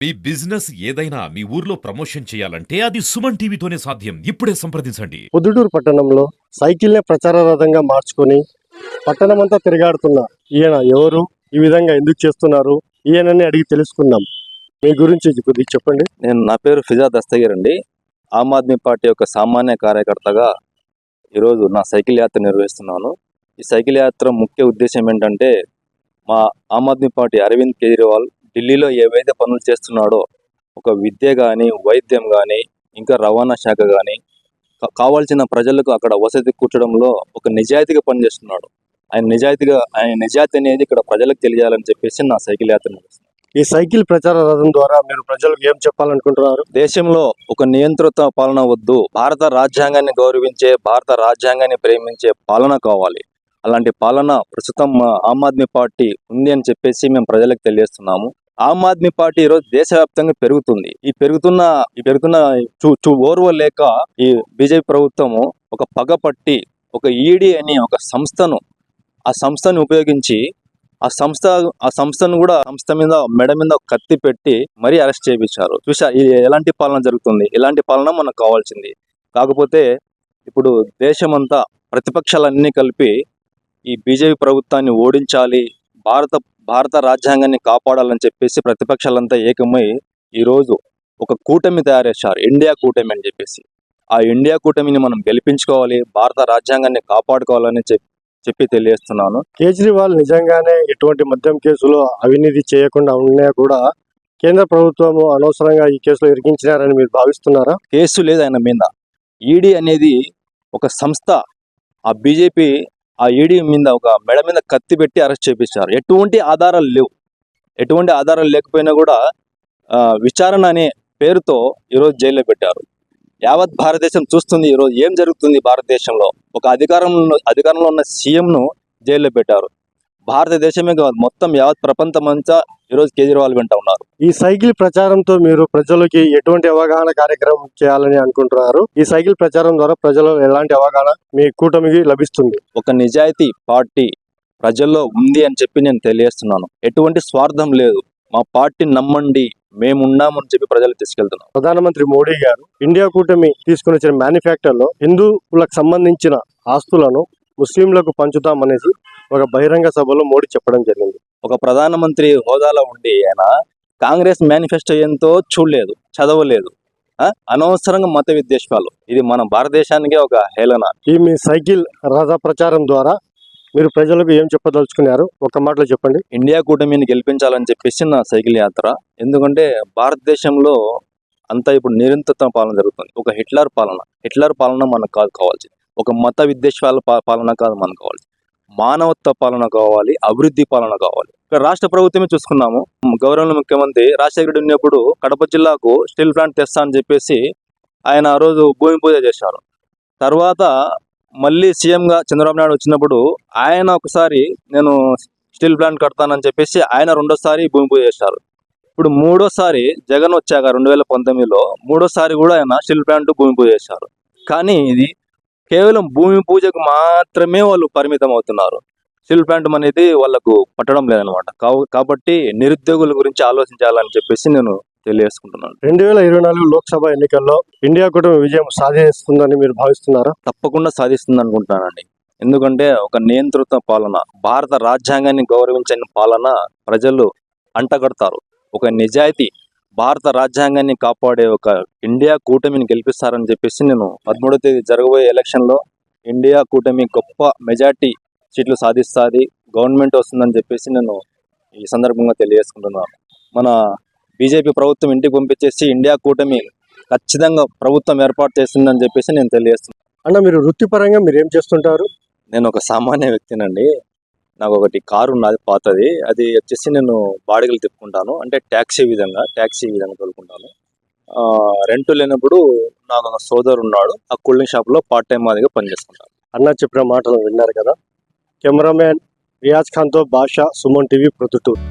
మీ business ఏదైనా మీ ఊర్లో promotion చేయాలంటే అది సుమన్ టీవీతోనే సాధ్యం. ఇప్పుడే సంప్రదించండి. పొద్దుటూరు పట్టణంలో సైకిల్నే ప్రచార రథంగా మార్చుకొని పట్టణమంతా తిరిగాడుతున్న ఈయన ఎవరు? ఈ విధంగా ఎందుకు చేస్తున్నారు? ఈయనని అడిగి తెలుసుకుందాం. మీ గురించి కొద్దిగా చెప్పండి. నేను నా పేరు ఫిజా దస్తగిర్ అండి. ఆమ్ ఆద్మీ పార్టీ యొక్క సామాన్య కార్యకర్తగా ఈరోజు నా సైకిల్ యాత్ర నిర్వహిస్తున్నాను. ఈ సైకిల్ యాత్ర ముఖ్య ఉద్దేశం ఏంటంటే మా ఆమ్ ఆద్మీ పార్టీ అరవింద్ కేజ్రీవాల్ ఢిల్లీలో ఏవైతే పనులు చేస్తున్నాడో ఒక విద్య కానీ వైద్యం కానీ ఇంకా రవాణా శాఖ కానీ కావాల్సిన ప్రజలకు అక్కడ వసతి కూర్చడంలో ఒక నిజాయితీగా పనిచేస్తున్నాడు. ఆయన నిజాయితీగా ఆయన నిజాయితీ అనేది ఇక్కడ ప్రజలకు తెలియాలని చెప్పేసి నా సైకిల్ యాత్ర నిర్వహిస్తున్నాను ఈ సైకిల్ ప్రచార రథం ద్వారా మీరు ప్రజలకు ఏం చెప్పాలనుకుంటున్నారు? దేశంలో ఒక నియంత్రిత పాలన వద్దు భారత రాజ్యాంగాన్ని గౌరవించే భారత రాజ్యాంగాన్ని ప్రేమించే పాలన కావాలి. అలాంటి పాలన ప్రస్తుతం ఆమ్ ఆద్మీ పార్టీ ఉంది అని చెప్పేసి మేము ప్రజలకు తెలియజేస్తున్నాము. ఆమ్ ఆద్మీ పార్టీ ఈరోజు దేశవ్యాప్తంగా పెరుగుతుంది. ఈ పెరుగుతున్న ఈ పెరుగుతున్న చూ చూ ఓర్వ లేక ఈ బీజేపీ ప్రభుత్వము ఒక పగపట్టి ఒక ఈడీ అని ఒక సంస్థను ఆ సంస్థను ఉపయోగించి ఆ సంస్థ ఆ సంస్థను కూడా సంస్థ మీద మెడ మీద కత్తి పెట్టి మరీ అరెస్ట్ చేయించారు. చూసా ఇది ఎలాంటి పాలన జరుగుతుంది? ఎలాంటి పాలన మనకు కావాల్సింది? కాకపోతే ఇప్పుడు దేశమంతా ప్రతిపక్షాలన్నీ కలిపి ఈ బీజేపీ ప్రభుత్వాన్ని ఓడించాలి భారత భారత రాజ్యాంగాన్ని కాపాడాలని చెప్పేసి ప్రతిపక్షాలంతా ఏకమై ఈరోజు ఒక కూటమి తయారు చేశారు ఇండియా కూటమి అని చెప్పేసి. ఆ ఇండియా కూటమిని మనం గెలిపించుకోవాలి భారత రాజ్యాంగాన్ని కాపాడుకోవాలని చెప్పి చెప్పి తెలియజేస్తున్నాను. కేజ్రీవాల్ నిజంగానే ఎటువంటి మద్యం కేసులో అవినీతి చేయకుండా ఉన్నా కూడా కేంద్ర ప్రభుత్వం అనవసరంగా ఈ కేసులో ఇరికించినారని మీరు భావిస్తున్నారా? కేసు లేదు ఆయన మీద. ఈడీ అనేది ఒక సంస్థ. ఆ బీజేపీ ఆ ఈడీ మీద ఒక మెడ మీద కత్తి పెట్టి అరెస్ట్ చేపించారు ఎటువంటి ఆధారాలు లేవు. ఎటువంటి ఆధారాలు లేకపోయినా కూడా విచారణ అనే పేరుతో ఈరోజు జైల్లో పెట్టారు. యావత్ భారతదేశం చూస్తుంది ఈరోజు ఏం జరుగుతుంది భారతదేశంలో. ఒక అధికారంలో అధికారంలో ఉన్న సీఎంను జైల్లో పెట్టారు. భారతదేశమే కాదు మొత్తం యావత్ ప్రపంచమంతా ఈరోజు కేజ్రీవాల్ వెంట ఉన్నారు. ఈ సైకిల్ ప్రచారంతో మీరు ప్రజలకి ఎటువంటి అవగాహన కార్యక్రమం చేయాలని అనుకుంటున్నారు? ఈ సైకిల్ ప్రచారం ద్వారా ప్రజలు ఎలాంటి అవగాహన మీ కూటమికి లభిస్తుంది? ఒక నిజాయితీ పార్టీ ప్రజల్లో ఉంది అని చెప్పి నేను తెలియజేస్తున్నాను. ఎటువంటి స్వార్థం లేదు. మా పార్టీ నమ్మండి మేము ఉన్నామని చెప్పి ప్రజలు తీసుకెళ్తున్నాం. ప్రధానమంత్రి మోడీ గారు ఇండియా కూటమి తీసుకుని వచ్చిన manifesto లో హిందువులకు సంబంధించిన ఆస్తులను ముస్లింలకు పంచుతామనేసి ఒక బహిరంగ సభలో మోడీ చెప్పడం జరిగింది. ఒక ప్రధానమంత్రి హోదాలో ఉండి ఆయన కాంగ్రెస్ మేనిఫెస్టో ఎంతో చూడలేదు చదవలేదు? అనవసరంగా మత విద్వేషాలు. ఇది మన భారతదేశానికే ఒక హేళన. ఈ మీ సైకిల్ రథ ప్రచారం ద్వారా మీరు ప్రజలకు ఏం చెప్పదలుచుకున్నారు? ఒక మాటలో చెప్పండి. ఇండియా కూటమిని గెలిపించాలని చెప్పేసి నా సైకిల్ యాత్ర. ఎందుకంటే భారతదేశంలో అంతా ఇప్పుడు నిరంతర పాలన జరుగుతుంది. ఒక హిట్లర్ పాలన. హిట్లర్ పాలన మనకు కాదు కావాల్సింది. ఒక మత విద్వేషాల పాలన కాదు మనం కావాలి. మానవత్వ పాలన కావాలి అభివృద్ధి పాలన కావాలి. ఇక్కడ రాష్ట్ర ప్రభుత్వమే చూసుకున్నాము. గౌరవ ముఖ్యమంత్రి రాజశేఖర రెడ్డి ఉన్నప్పుడు కడప జిల్లాకు స్టీల్ ప్లాంట్ తెస్తా అని చెప్పేసి ఆయన ఆ రోజు భూమి పూజ చేశారు. తర్వాత మళ్ళీ సీఎంగా చంద్రబాబు నాయుడు వచ్చినప్పుడు ఆయన ఒకసారి నేను స్టీల్ ప్లాంట్ కడతానని చెప్పేసి ఆయన రెండోసారి భూమి పూజ చేశారు. ఇప్పుడు మూడోసారి జగన్ వచ్చాక రెండు వేల పంతొమ్మిదిలో మూడోసారి కూడా ఆయన స్టీల్ ప్లాంట్ భూమి పూజ చేశారు. కానీ ఇది కేవలం భూమి పూజకు మాత్రమే వాళ్ళు పరిమితం అవుతున్నారు స్టీల్ ప్లాంట్ అనేది వాళ్ళకు పట్టడం లేదనమాట కాబట్టి నిరుద్యోగుల గురించి ఆలోచించాలని చెప్పేసి నేను తెలియజేసుకుంటున్నాను. రెండు వేల ఇరవై నాలుగు లోక్సభ ఎన్నికల్లో ఇండియా కూటమి విజయం సాధిస్తుందని మీరు భావిస్తున్నారా? తప్పకుండా సాధిస్తుంది అనుకుంటున్నానండి ఎందుకంటే ఒక నియంత్రిత పాలన భారత రాజ్యాంగాన్ని గౌరవించని పాలన ప్రజలు అంటగడతారు. ఒక నిజాయితీ భారత రాజ్యాంగాన్ని కాపాడే ఒక ఇండియా కూటమిని గెలిపిస్తారని చెప్పేసి నేను పదమూడో తేదీ జరగబోయే ఎలక్షన్లో ఇండియా కూటమి గొప్ప మెజార్టీ సీట్లు సాధిస్తుంది గవర్నమెంట్ వస్తుందని చెప్పేసి నేను ఈ సందర్భంగా తెలియజేసుకుంటున్నాను మన బీజేపీ ప్రభుత్వం ఇంటికి పంపించేసి ఇండియా కూటమి ఖచ్చితంగా ప్రభుత్వం ఏర్పాటు చేస్తుందని చెప్పేసి నేను తెలియజేస్తున్నాను అన్న మీరు వృత్తిపరంగా మీరు ఏం చేస్తుంటారు? నేను ఒక సామాన్య వ్యక్తినండి. నాకు ఒకటి కారు ఉన్నది పాతది. అది వచ్చేసి నేను బాడిగలు తిప్పుకుంటాను. అంటే ట్యాక్సీ విధంగా ట్యాక్సీ విధంగా తోలుకుంటాను. రెంట్ లేనప్పుడు నాకు ఒక సోదరు ఉన్నాడు. ఆ కూలింగ్ షాప్లో పార్ట్ టైం మాదిగా పనిచేసుకుంటాను అన్న చెప్పిన మాటలు విన్నారు కదా? కెమెరామ్యాన్ రియాజ్ ఖాన్తో భాష సుమన్ టీవీ ప్రొద్దుటూరు.